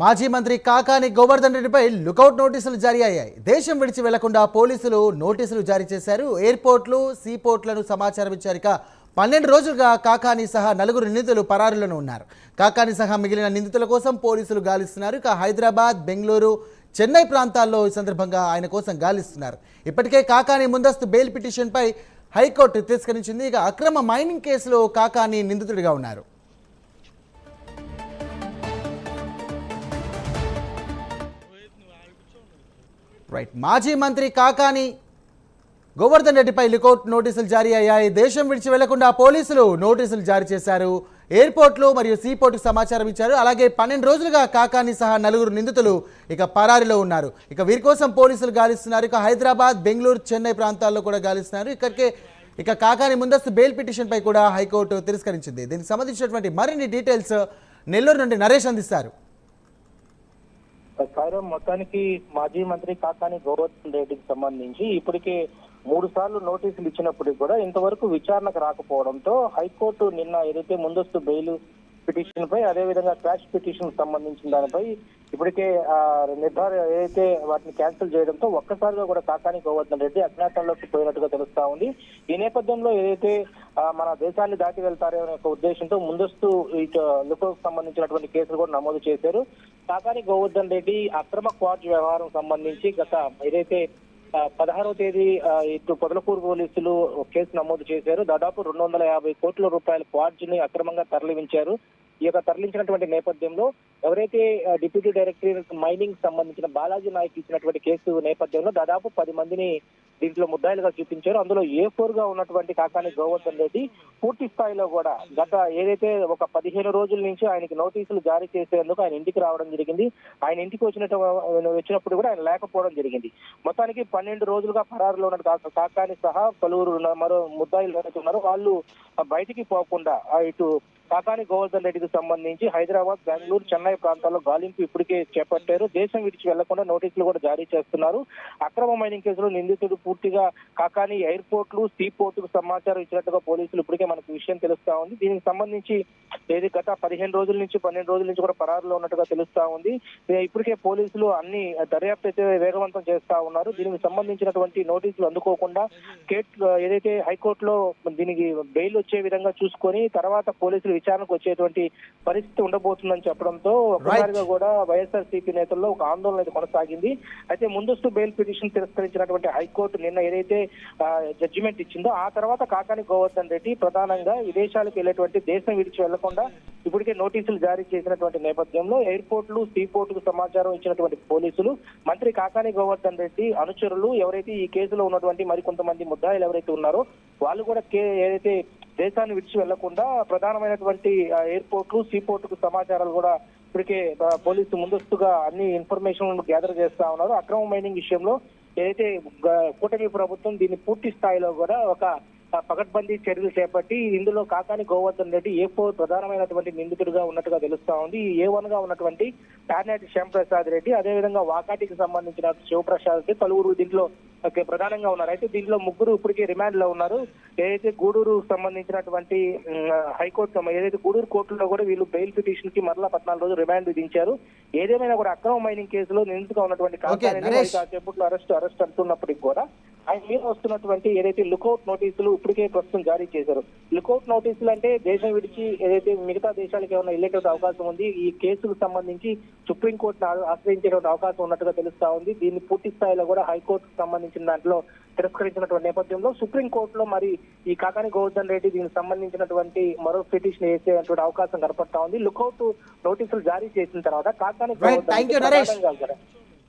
మాజీ మంత్రి కాకాని గోవర్ధన్ రెడ్డిపై లుకౌట్ నోటీసులు జారీ అయ్యాయి. దేశం విడిచి వెళ్ళకుండా పోలీసులు నోటీసులు జారీ చేశారు. ఎయిర్పోర్ట్లు సీపోర్ట్లను సమాచారం ఇచ్చారు. ఇక పన్నెండు రోజులుగా కాకాని సహా నలుగురు నిందితులు పరారులను ఉన్నారు. కాకాని సహా మిగిలిన నిందితుల కోసం పోలీసులు గాలిస్తున్నారు. ఇక హైదరాబాద్ బెంగళూరు చెన్నై ప్రాంతాల్లో ఈ సందర్భంగా ఆయన కోసం గాలిస్తున్నారు. ఇప్పటికే కాకాని ముందస్తు బెయిల్ పిటిషన్పై హైకోర్టు తిరస్కరించింది. ఇక అక్రమ మైనింగ్ కేసులో కాకాని నిందితుడిగా ఉన్నారు. రైట్ మాజీ మంత్రి కాకాని గోవర్ధన్ రెడ్డిపై లుకౌట్ నోటీసులు జారీ అయ్యాయి. దేశం విడిచి వెళ్ళకుండా పోలీసులు నోటీసులు జారీ చేశారు. ఎయిర్పోర్ట్లు మరియు సీపోర్ట్కు సమాచారం ఇచ్చారు. అలాగే పన్నెండు రోజులుగా కాకాని సహా నలుగురు నిందితులు ఇక పరారిలో ఉన్నారు. ఇక వీరి కోసం పోలీసులు గాలిస్తున్నారు. ఇక హైదరాబాద్ బెంగళూరు చెన్నై ప్రాంతాల్లో కూడా గాలిస్తున్నారు. ఇక్కడికే ఇక కాకాని ముందస్తు బెయిల్ పిటిషన్పై కూడా హైకోర్టు తిరస్కరించింది. దీనికి సంబంధించినటువంటి మరిన్ని డీటెయిల్స్ నెల్లూరు నుండి నరేష్ అందిస్తారు. సాయిరాం మొత్తానికి మాజీ మంత్రి కాకాని గోవర్ధన్ రెడ్డికి సంబంధించి ఇప్పటికే మూడు సార్లు నోటీసులు ఇచ్చినప్పటికీ కూడా ఇంతవరకు విచారణకు రాకపోవడంతో హైకోర్టు నిన్న ఏదైతే ముందస్తు బెయిల్ పిటిషన్ పై అదేవిధంగా క్రాష్ పిటిషన్ సంబంధించిన దానిపై ఇప్పటికే ఆ, నిర్ధార ఏదైతే వాటిని క్యాన్సిల్ చేయడంతో ఒక్కసారిగా కూడా కాకానికి గోవర్ధన్ రెడ్డి అజ్ఞాతంలోకి పోయినట్టుగా తెలుస్తా ఉంది. ఈ నేపథ్యంలో ఏదైతే మన దేశాన్ని దాటి వెళ్తారో అనే ఒక ఉద్దేశంతో ముందస్తు ఇటు లుకోకు సంబంధించినటువంటి కేసులు కూడా నమోదు చేశారు. కాకాని గోవర్ధన్ రెడ్డి అక్రమ క్వార్జ్ వ్యవహారం సంబంధించి గత ఏదైతే పదహారో తేదీ ఇటు పొదలకూరు పోలీసులు కేసు నమోదు చేశారు. దాదాపు రెండు వందల యాభై కోట్ల రూపాయల క్వార్జ్ని అక్రమంగా తరలించారు ఈ యొక్క తరలించినటువంటి నేపథ్యంలో ఎవరైతే డిప్యూటీ డైరెక్టర్ మైనింగ్ సంబంధించిన బాలాజీ నాయక్ ఇచ్చినటువంటి కేసు నేపథ్యంలో దాదాపు పది మందిని దీంట్లో ముద్దాయిలుగా చూపించారు. అందులో ఏ ఫోర్గా ఉన్నటువంటి కాకాని గోవర్ధన్ రెడ్డి పూర్తి స్థాయిలో కూడా గత ఏదైతే ఒక పదిహేను రోజుల నుంచి ఆయనకి నోటీసులు జారీ చేసేందుకు ఆయన ఇంటికి రావడం జరిగింది. ఆయన ఇంటికి వచ్చినట్టు వచ్చినప్పుడు కూడా ఆయన లేకపోవడం జరిగింది. మొత్తానికి పన్నెండు రోజులుగా పరారులో ఉన్న కా- కాకాని సహా పలువురు మరో ముద్దాయిలు ఉన్నారు ఉన్నారో వాళ్ళు బయటికి పోకుండా ఇటు కాకాని గోవర్ధన్ రెడ్డికి సంబంధించి హైదరాబాద్ బెంగళూరు చెన్నై ప్రాంతాల్లో గాలింపు ఇప్పటికే చేపట్టారు. దేశం విడిచి వెళ్ళకుండా నోటీసులు కూడా జారీ చేస్తున్నారు. అక్రమ మైనింగ్ కేసులో నిందితుడు పూర్తిగా కాకాని ఎయిర్పోర్ట్లు సీ పోర్టుకు సమాచారం ఇచ్చినట్టుగా పోలీసులు ఇప్పటికే మనకు విషయం తెలుస్తా ఉంది. దీనికి సంబంధించి ఏది గత పదిహేను రోజుల నుంచి పన్నెండు రోజుల నుంచి కూడా పరారులో ఉన్నట్టుగా తెలుస్తా ఉంది. ఇప్పటికే పోలీసులు అన్ని దర్యాప్తు అయితే వేగవంతం చేస్తా ఉన్నారు. దీనికి సంబంధించినటువంటి నోటీసులు అందుకోకుండా కేట్ ఏదైతే హైకోర్టులో దీనికి బెయిల్ వచ్చే విధంగా చూసుకొని తర్వాత పోలీసులు విచారణకు వచ్చేటువంటి పరిస్థితి ఉండబోతుందని చెప్పడంతో ఒక్కసారిగా కూడా వైఎస్ఆర్ సిపి నేతల్లో ఒక ఆందోళన అయితే కొనసాగింది. అయితే ముందస్తు బెయిల్ పిటిషన్ తిరస్కరించినటువంటి హైకోర్టు నిన్న ఏదైతే జడ్జిమెంట్ ఇచ్చిందో ఆ తర్వాత కాకాని గోవర్ధన్ రెడ్డి ప్రధానంగా విదేశాలకు వెళ్ళేటువంటి దేశం విడిచి వెళ్ళకుండా ఇప్పటికే నోటీసులు జారీ చేసినటువంటి నేపథ్యంలో ఎయిర్పోర్ట్లు సీపోర్టుకు సమాచారం ఇచ్చినటువంటి పోలీసులు మంత్రి కాకాని గోవర్ధన్ రెడ్డి అనుచరులు ఎవరైతే ఈ కేసులో ఉన్నటువంటి మరికొంతమంది ముద్దాయిలు ఎవరైతే ఉన్నారో వాళ్ళు కూడా ఏదైతే దేశాన్ని విడిచి వెళ్ళకుండా ప్రధానమైనటువంటి ఎయిర్పోర్ట్లు సీపోర్టుకు సమాచారాలు కూడా ఇప్పటికే పోలీసు ముందస్తుగా అన్ని ఇన్ఫర్మేషన్ గ్యాదర్ చేస్తా ఉన్నారు. అక్రమ మైనింగ్ విషయంలో ఏదైతే కూటమి ప్రభుత్వం దీన్ని పూర్తి స్థాయిలో కూడా ఒక పగడ్బందీ పకడ్బందీ చర్యలు చేపట్టి ఇందులో కాకాని గోవర్ధన్ రెడ్డి ఏ ఫోర్ ప్రధానమైనటువంటి నిందితుడిగా ఉన్నట్టుగా తెలుస్తా ఉంది. ఏ వన్గా ఉన్నటువంటి టార్నాటి శ్యాంప్రసాద్ రెడ్డి అదేవిధంగా వాకాటికి సంబంధించిన శివప్రసాద్ రెడ్డి పలువురు దీంట్లో ప్రధానంగా ఉన్నారు. అయితే దీంట్లో ముగ్గురు ఇప్పటికే రిమాండ్లో ఉన్నారు. ఏదైతే గూడూరు సంబంధించినటువంటి హైకోర్టు ఏదైతే గూడూరు కోర్టులో కూడా వీళ్ళు బెయిల్ పిటిషన్కి మరలా పద్నాలుగు రోజులు రిమాండ్ విధించారు. ఏదేమైనా కూడా అక్రమ మైనింగ్ కేసులో నిందితుగా ఉన్నటువంటి. కాసేపట్లో అరెస్ట్ అరెస్ట్ అంటున్నప్పటికీ కూడా ఆయన మీద వస్తున్నటువంటి ఏదైతే లుకౌట్ నోటీసులు ఇప్పటికే ప్రస్తుతం జారీ చేశారు. లుకౌట్ నోటీసులు అంటే దేశం విడిచి ఏదైతే మిగతా దేశాలకు ఏమైనా వెళ్ళేటువంటి అవకాశం ఉంది ఈ కేసుకు సంబంధించి సుప్రీంకోర్టును ఆశ్రయించేటువంటి అవకాశం ఉన్నట్టుగా తెలుస్తా ఉంది. దీన్ని పూర్తి స్థాయిలో కూడా హైకోర్టుకు సంబంధించిన దాంట్లో తిరస్కరించినటువంటి నేపథ్యంలో సుప్రీంకోర్టులో మరి ఈ కాకాని గోవర్ధన్ రెడ్డి దీనికి సంబంధించినటువంటి మరో పిటిషన్ వేసేటువంటి అవకాశం కనపడతా ఉంది. లుకౌట్ నోటీసులు జారీ చేసిన తర్వాత కాకాని Right.